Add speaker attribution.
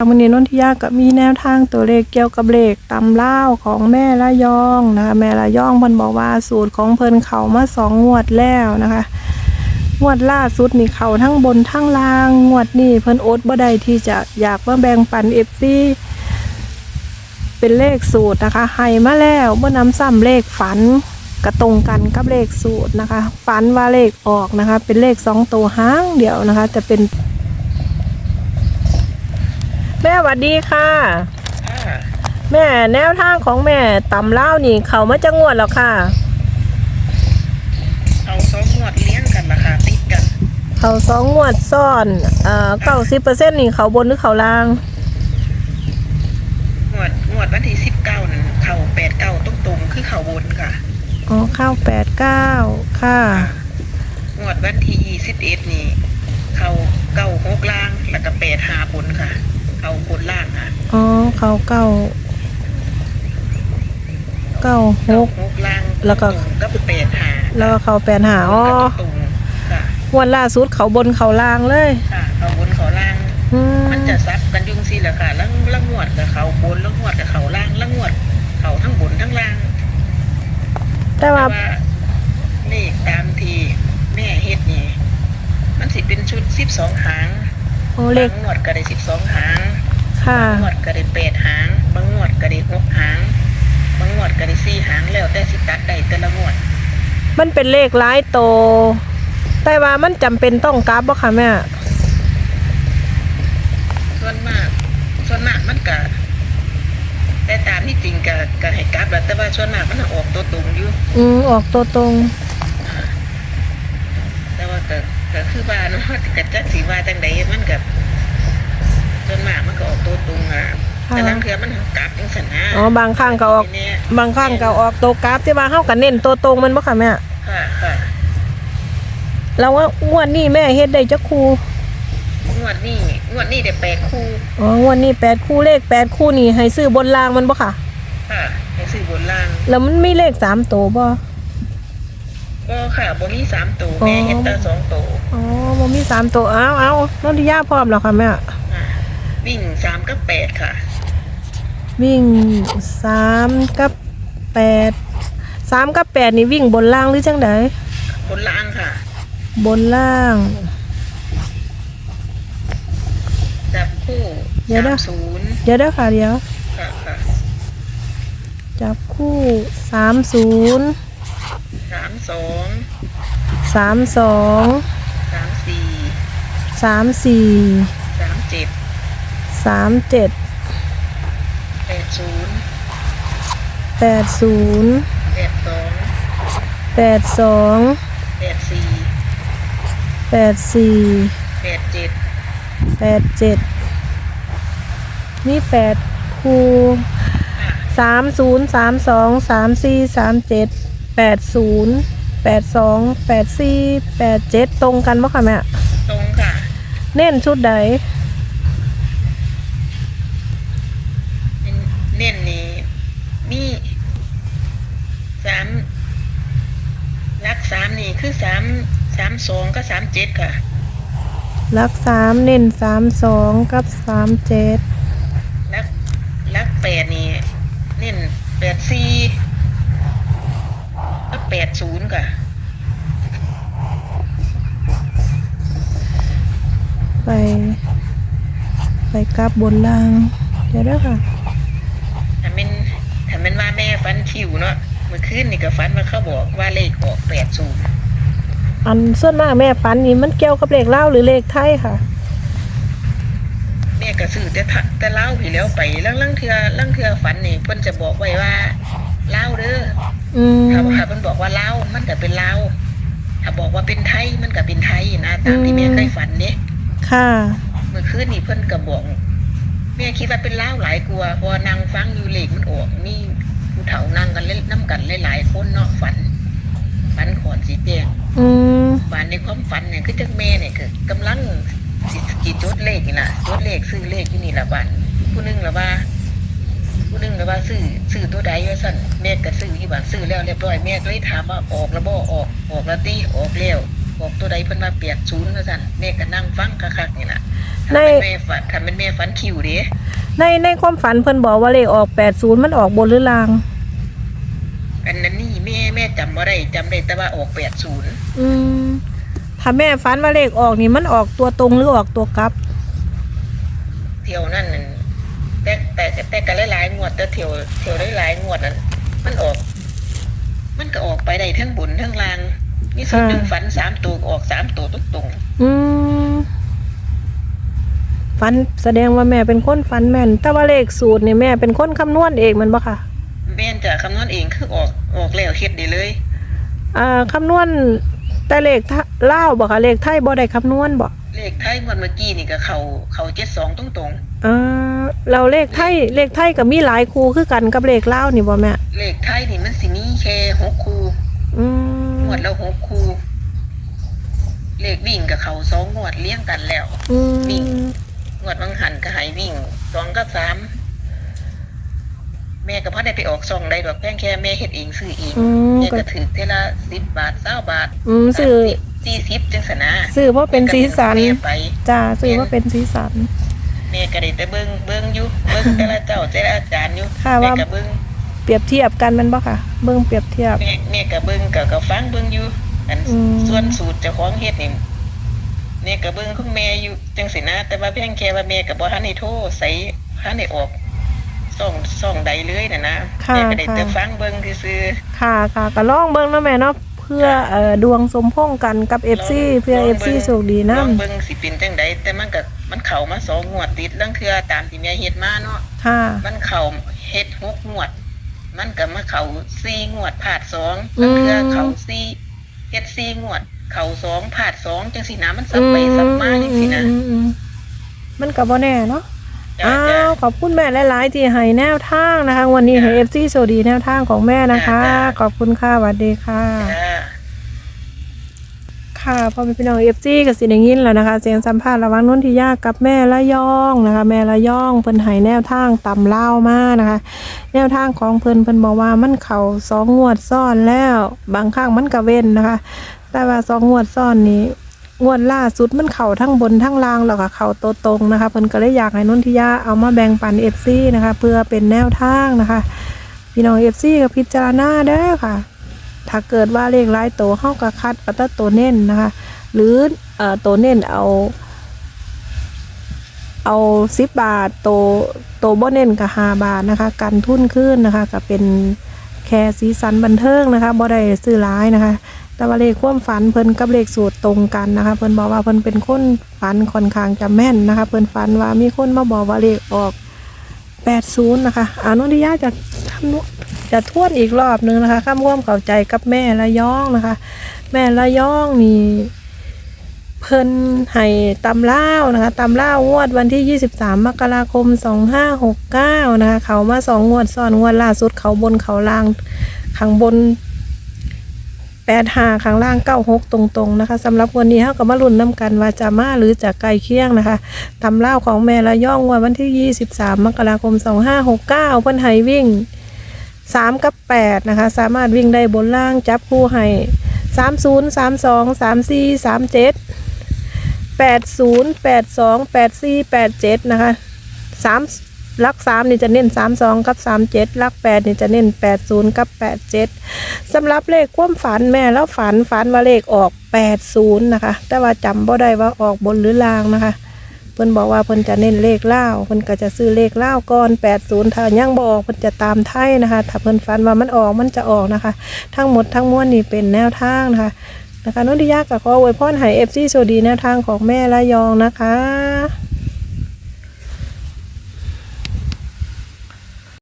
Speaker 1: วันนี้นนทิยาก็มีแนวทางตัวเลขเกี่ยวกับเลขตำเล่าของแม่ละยองนะคะแม่ละยองเพิ่นบอกว่าสูตรของเพิ่นเขามาสองงวดแล้วนะคะงวดล่าสุดนี่เขาทั้งบนทั้งล่างงวดนี้เพิ่นอดบ่ได้ที่จะอยากมาแบ่งปันเอฟซีเป็นเลขสูตรนะคะให้มาแล้วเมื่อนำซ้ำเลขฝันกระตรงกันกับเลขสูตรนะคะ ฝันว่าเลขออกนะคะ เป็นเลขสองตัวห้างเดียวนะคะจะเป็น ม่หวัดดีค่ะ
Speaker 2: อ่า
Speaker 1: แม่แนวทางของแม่ตำเล่าวนี่เขามาจะงวดแล้วค่ะ
Speaker 2: เอาสองงวดเลี้ยงกันราคาติดกัน
Speaker 1: เขาสองงวดซ่อนเอ่อเก้าสิบเปอร์เซ็นต์นี่เขาบนหรือเขาล่าง
Speaker 2: งวดงวดวันที่สิบเก้านั่นเข่าแปดเก้าตรงตรงๆคือเข่าบนค่ะ
Speaker 1: อ๋อเข้าแปดเก้าค่ะ
Speaker 2: งวดวันที่ยี่สิบเอ็ดนี่ เข่าเก้าหกล่างแล้วก็แปดหาบนค่ะ เข่าบนล่างค่ะ
Speaker 1: อ๋อเขาเก้าเก้าห
Speaker 2: เก้ากหกล่าง
Speaker 1: แล้วก็
Speaker 2: ตรงก็แปดหา
Speaker 1: แล้วก็เขาแปดหาอ๋อ
Speaker 2: ก็ตรงค่ะ
Speaker 1: งวดล่าสุดเขาบนเขาล่างเลย
Speaker 2: ค่ะเข่าบนเข่าล่าง
Speaker 1: อื
Speaker 2: มันจะซับกันยุ่งสิแหละค่ะแล้วแล้วงวดกับเข่าบนแล้วงวดกับเข่าล่างแล้วงวด เข่าทั้งบนทั้งล่าง
Speaker 1: แต่ว่า
Speaker 2: ว่าเลขตามที่แม่เฮ็ดนี่ มันสิเป็นชุดสิบสองหาง
Speaker 1: โอ้เลข
Speaker 2: บางงวดก็ได้สิบสองหาง
Speaker 1: ค่ะ
Speaker 2: บางงวดก็ได้แปดหางบางงวดก็ได้หกหางบางงวดก็ได้สี่หางแล้วแต่สิตัดได้แต่ละงวด
Speaker 1: มันเป็นเลขหลายโตวแต่ว่ามันจำเป็นต้องกราฟบ่ค่ะแม่
Speaker 2: ส่วนมาก ส่วนมากมันก็แต่ตามที่จริงก็ก็ให้กลับแหล้วแต่ว่าส่วนมากมันออกตัวตรงอยู่
Speaker 1: อืมออกตัวตรง
Speaker 2: แต่ว่าก็ ก็คือว่าเนาะก็จักสิว่าจังใดมันก็ส่วนมากมันก็ออกตัวตรงอะ
Speaker 1: ค่ะ
Speaker 2: แต่ลังเทือมันกลับจังซั่นนะ
Speaker 1: อ๋อบางครั้งก็ออก
Speaker 2: ทีเนี่ย
Speaker 1: บางครั้งก็ออกตัวกราฟที่ว่าเฮากันเน้นตัวตรงมันบ่ค่ะแม่
Speaker 2: ค่ะค่ะ
Speaker 1: แล้วว่างวดนี้แม่เฮ็ดได้จักคู่
Speaker 2: งวดนี้งวดนี้ได้แปดคู่
Speaker 1: อ๋องวดนี้แปดคู่เลขแปดคู่นี่ให้ซื้อบนรางมันบ่ค่ะ
Speaker 2: ค่ะให้ซื้อบนล่าง
Speaker 1: แล้วมันมีเลขสามตัวบ่
Speaker 2: ก็ค่ะบ่มีสามตัว
Speaker 1: อ๋อ
Speaker 2: แม่เฮ็ดแต่สองตัว
Speaker 1: อ๋อบ่มีสามตัวอ้าวอ้าวนนทิยาพร้อมแล้วค่ะแม่
Speaker 2: อะวิ่งสามกับแปดค่ะ
Speaker 1: วิ่งสามกับแปดสามกับแปดนี่วิ่งบนล่างหรือจังได
Speaker 2: บนล่างค่ะ
Speaker 1: บนล่าง
Speaker 2: จับคู่
Speaker 1: เดี๋ยว
Speaker 2: สา
Speaker 1: นะ
Speaker 2: มศูนย์
Speaker 1: เดี๋ยวเด้อค่ะเดี๋ยว
Speaker 2: ค่ะค่ะ
Speaker 1: จับคู่สามศูนย์
Speaker 2: สามสอง
Speaker 1: สามสอง
Speaker 2: สามสี่
Speaker 1: สามสี่
Speaker 2: สามเจ็ด
Speaker 1: สามเจ็ด
Speaker 2: แปดศูนย์
Speaker 1: แปดศูนย์
Speaker 2: แปดสอง
Speaker 1: แปดสอง
Speaker 2: แปดสี่
Speaker 1: แปดสี่
Speaker 2: แปดเจ็ด
Speaker 1: แปดเจ็ดนี่แปดคูสามศูนย์สามสองสามสี่สามเจ็ด แปดศูนย์แปดสองแปดสี่แปดเจ็ดตรงกันปะคะแม่
Speaker 2: ตรงค่ะ
Speaker 1: เน้นชุดใด
Speaker 2: เน้นนี่มีสามรักสามนี่คือสามสามสองก็สามเจ็ดค่ะ
Speaker 1: ลักสามเน้นสามสองกับสามเจ็ด
Speaker 2: รักรักแปดนี่เน้นแปดสี่ก็ แปดศูนย์ค่ะ
Speaker 1: ไป ไปกลับบนล่าง เดี๋ยวเด้อค่ะ
Speaker 2: ถ้าเป็นถ้าเป็นว่าแม่ฟันคิวเนาะเมื่อคืนนี่ก็ฟันว่าเขาบอกว่าเลขออกแปดศูนย์
Speaker 1: อันส่วนมากแม่ฝันนี่มันเกี่ยวกับเลขเล่าวหรือเลขไทยค่ะ
Speaker 2: แม่ก็ซื้อแต่ทะแต่เล่าพี่แล้วไปลังลังเทือลังเทือฝันนี่เพิ่นจะบอกไว้ว่าเล่าเด้อ
Speaker 1: อืม
Speaker 2: ถ้าถ้าเพิ่นบอกว่าเล่าวมันก็เป็นเล่าวถ้าบอกว่าเป็นไทยมันก็เป็นไทยนะตามที่แม่เคยฝันเนี่ย
Speaker 1: ค่ะ
Speaker 2: เมื่อคืนนี่เพิ่นก็บอกแม่คิดว่าเป็นเล่าวหลายกลัวาเพอนางฟังอยู่เลขมันออกนี่ผู้เฒ่านั่งกันเล่นน้ำกันหลายๆคนเนาะฝันฝันขอนสีแดง
Speaker 1: อืม
Speaker 2: ฝันในความฝันเนี่ยคือจังแม่เนี่ยคือกำลังสิสิจดเลขนี่ล่ะจดเลขซื้อเลขอยู่นี่ละบันผู้หนึงละว่า ผู้หนึงละว่าซื้อซื้อตัวใดว่าสั่นแม่ก็ซื้ออยู่บ้านซื้อแล้วเรียบร้อยแม่ก็เลยถามว่าออกแล้วบ่ออกออกแล้วตีออกแล้วออกตัวใดเพิ่นมาเปียกศูนย์ว่าสั่นแม่ก็นั่งฟังคักๆนี่ล่ะถ้า
Speaker 1: ใน
Speaker 2: เป็นแม่ฝันถ้าเป็นแม่ฝันคิวเด้
Speaker 1: ในในความฝันเพิ่นบอกว่าเลขออก80มันออกบนหรือล่าง
Speaker 2: อันนั้นนี่แม่แม่จำบ่ได้จำได้แต่ว่าออกแปดศูนย์
Speaker 1: อืมถ้าแม่ฝันว่าเลขออกนี่มันออกตัวตรงหรือออกตัวกลับ
Speaker 2: เที่ยวนั่นนั่น แต่แต่แต่ก็หลายๆงวดแต่เที่ยวเที่ยวหลายๆงวดนั้นมันออก มันก็ออกไปได้ทั้งบนทั้งล่างนี่สุดหนึ่งฝันสามตัวก็ออกสามตัวตรงตรง
Speaker 1: อืมฝันแสดงว่าแม่เป็นคนฝันแม่น แต่ว่าเลขสูตรนี่แม่เป็นคนคำนวณเองแมันบ่ค่ะ
Speaker 2: ๆแม่นจะคำนวณเองคือออกออกแล้วเฮ็ดได้เลย
Speaker 1: อ่าคำนวณแต่เลขไทเล่าวบ่ค่ะเลขไทยบ่ได้คำนวณบ่
Speaker 2: เลขไทยงวดเมื่อกี้นี่ก็เขาเขาเจ็ดสองตรงตรง
Speaker 1: อ่าเราเลขไทยเลขไทยก็มีหลายคู่คือกันกับเลขเล่าวนี่บ่แม่
Speaker 2: ๆเลขไทยนี่มันสิมีแค่หกคู่
Speaker 1: อืม
Speaker 2: งวดละหกคู่เลขวิ่งกับเขาสองงวดเลี้ยงกันแล้ว
Speaker 1: อื
Speaker 2: วิ่ง
Speaker 1: ม
Speaker 2: งวดบางหันก็ใหายวิ่งสองกับสามแม่ก็พอได้ไปออกซองได้ดอกแป้งแค่แม่เฮ็ดเองซื้อเอง
Speaker 1: อืม
Speaker 2: แม่
Speaker 1: ก็
Speaker 2: ก็ถือเทละสิบบาทเก้าบาท
Speaker 1: อืมซื้อ
Speaker 2: สี่สิบจังสนะ
Speaker 1: ซื้อเพราะเป็นสีสัน
Speaker 2: แม่ไป
Speaker 1: จ้าซื้อว่าเป็นสีสัน
Speaker 2: แม่ก็ได้แต่เบิ้งเบิ้งอยู่เบิ้งแต่ละเจ้าแต่ละอาจารย์อยู่
Speaker 1: ค่ะ
Speaker 2: แม่
Speaker 1: ว่า
Speaker 2: ก็เบิ้ง
Speaker 1: เปรียบเทียบกันแมันบ่ค่ะ เบิ่งเปรียบเทียบ
Speaker 2: แม่แม่ก็เบิ้งก็ก็ฟังเบิ้งอยู่อัน
Speaker 1: อืม
Speaker 2: ส่วนสูตรเจ้าของเฮ็ดนี่แม่ก็เบิ้งของแม่อยู่จังสินะ แต่ว่าเพียงแค่ว่าแม่ก็บ่ทันได้โทรใส่ทันได้ออกซ่องซ่องใดเลยน่ะนะ
Speaker 1: ค่ะ
Speaker 2: แม่ก็ได้แต่
Speaker 1: ค่ะ
Speaker 2: ฟังเบิ้งซื่อ
Speaker 1: ค่ะค่ะก็ลองเบิ่งเนาะแม่เนาะเพื่อเอ่อดวงสมพงษ์กันกับ FC เพื่อ FC โชคดี
Speaker 2: ๆล
Speaker 1: นํ
Speaker 2: องเบิ้งสิเป็นจังใดแต่มันก็มันเข้ามาสองงวดติดลังเทื่อตามที่แม่เฮ็ดมาเนาะ
Speaker 1: ค่ะ
Speaker 2: มันเข่าเฮ็ดหกงวด มันก็มาเข่าสี่งวดผาดสองมันเคือเข่าสี่เฮ็ดสี่งวด เข่าสองผาดสองจังสีนะมันสับไปสับมาจังสีนะ
Speaker 1: อืมอืมอืมมันก็บ่แน่เนาะ
Speaker 2: จ้า
Speaker 1: อ้า
Speaker 2: จ้าว
Speaker 1: ขอบคุณแม่หลายๆที่ให้แนวทางนะคะ วันนี้ให้
Speaker 2: จ้ะ
Speaker 1: FC โชคดีแนวทางของแม่นะคะ
Speaker 2: จ้ะจ้ะ
Speaker 1: ขอบคุณค่ะสวัสดีค่ะ
Speaker 2: จ้า
Speaker 1: ค่ะพอเป็นพี่น้องเอฟซีกับสิได้ยินแล้วนะคะเสียงสัมภาษณ์ระหว่างนุ่นทิยากับแม่ละย่องนะคะ แม่ละย่องเพิ่นให้แนวทางต่ำเล่ามานะคะ แนวทางของเพิ่นเพิ่นบอกว่ามันเข่าสองงวดซ้อนแล้วบางครั้งมันก็เว้นนะคะ แต่ว่าสองงวดซ้อนนี้งวดล่าสุดมันเข่าทั้งบนทั้งล่างแล้วก็เข่าโตตรงนะคะเพิ่นก็เลยอยากให้นุ่นทิยาเอามาแบ่งปันเอฟซีนะคะ เพื่อเป็นแนวทางนะคะ พี่น้องเอฟซีก็พิจารณาเด้อค่ะ ถ้าเกิดว่าเลขหลายตัวเฮาก็คัดอาแต่ตัวเน้นนะคะ หรือเอ่อตัวเน้นเอา เอาสิบบาทตัวตัวบ่เน้นกับห้าบาทนะคะกันทุนขึ้นนะคะก็เป็นแค่สีสันบันเทิงนะคะบ่ได้ซื้อร้ายนะคะ แต่ว่าเลขความฝันเพิ่นกับเลขสูตรตรงกันนะคะ เพิ่นบอกว่าเพิ่นเป็นคนฝันค่อนข้างจะแม่นนะคะ เพิ่นฝันว่ามีคนมาบอกว่าเลขออก80นะคะอานุทิยาจะทำนุ จะทวนอีกรอบนึงนะคะข้ามร่วมเข้าใจกับแม่ละย่องนะคะ แม่ละย่องนี่เพิ่นให้ตำเล่านะคะตำเล่าวงวดวันที่ 23 มกราคม 2569 นะคะ เขามาสองงวดซ้อนงวดล่าสุดเขาบนเขาล่างข้างบน8หาข้างล่าง96ตรงๆนะคะสำหรับวันนี้เฮาก็มาลุ้นน้ำกันว่าจะมาหรือจะไกลเคียงนะคะตำเล่าของแม่ละย่องวดวันที่ 23 มกราคม 2569เพิ่นให้วิ่ง 3กับ8นะคะ สามารถวิ่งได้บนล่างจับคู่ให้สามศูนย์สามสองสามสี่สามเจ็ดแปดศูนย์แปดสองแปดสี่แปดเจ็ดนะคะสามลักสามนี่จะเน้นสามสองกับสามเจ็ดลักแปดนี่จะเน้นแปดศูนย์กับแปดเจ็ดสำหรับเลขความฝันแม่แล้วฝันฝันว่าเลขออกแปดศูนย์นะคะ แต่ว่าจำบ่ได้ว่าออกบนหรือล่างนะคะ พิ่นบอกว่าเพิ่นจะเน้นเลขเล่าเพิ่นก็จะซื้อเลขเล่าก่อน80ถ้ายังบ่ออกเพิ่นจะตามไทยนะคะ ถ้าเพิ่นฟันว่ามันออกมันจะออกนะคะ ทั้งหมดทั้งมวลนี่เป็นแนวทางนะคะนะคะนุติยากับขออวยพรให้เอฟซีโชคดีแนวทางของแม่ละยองนะคะ